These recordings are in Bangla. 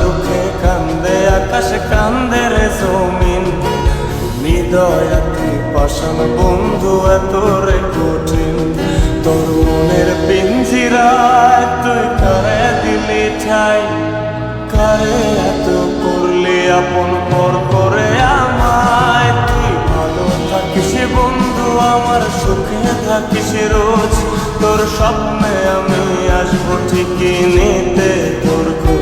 দুঃখে কান্দে, আকাশ কান্দে রে জমিন। হৃদয়া তুই পাষাণ বন্ধু, এত রে কঠিন। তোর মনের পিঞ্জিরায় তুই কারে দিলি ঠাই? কারে এত করলি আপন পর করে আমায়? তুই ভালো থাকিস বন্ধু, আমার সুখে থাকিস রোজ। তোর স্বপ্নে আমি আসব ঠিকই নিতে তোর খোঁজ।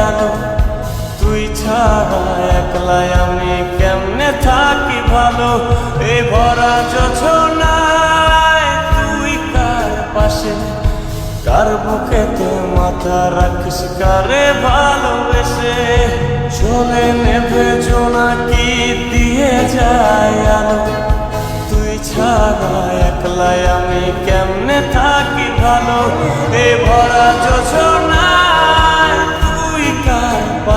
দিয়ে তুই ছাড়া একলাই আমি কেমনে থাকি ভালো? এই ভরা যোছনায় তুই কার পাশে? কার বুকেতে মাথা রাখিস, কারে ভালোবেসে? চলে নেবে কি দিয়ে যায় আলো তুই ছাড়া একলাই আমি কেমনে থাকি ভালো? এ ভরা তুই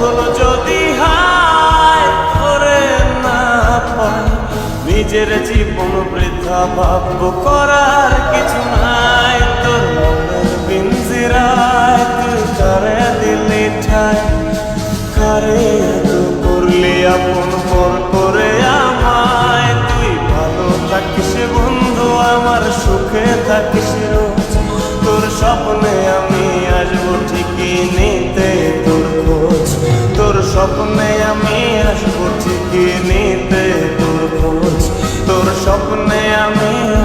তখন যদি হায় তোরে না পাই নিজের জীবন বৃথা ভাব্য করার কিছু নাই, তোর মনের পিঞ্জিরায় তুই কারে দিলি ঠাই কারে করলি আপন পর করে আমায়? তুই ভালো থাকিস বন্ধু, আমার সুখে থাকিস তোর স্বপ্নে স্বপ্নে আমি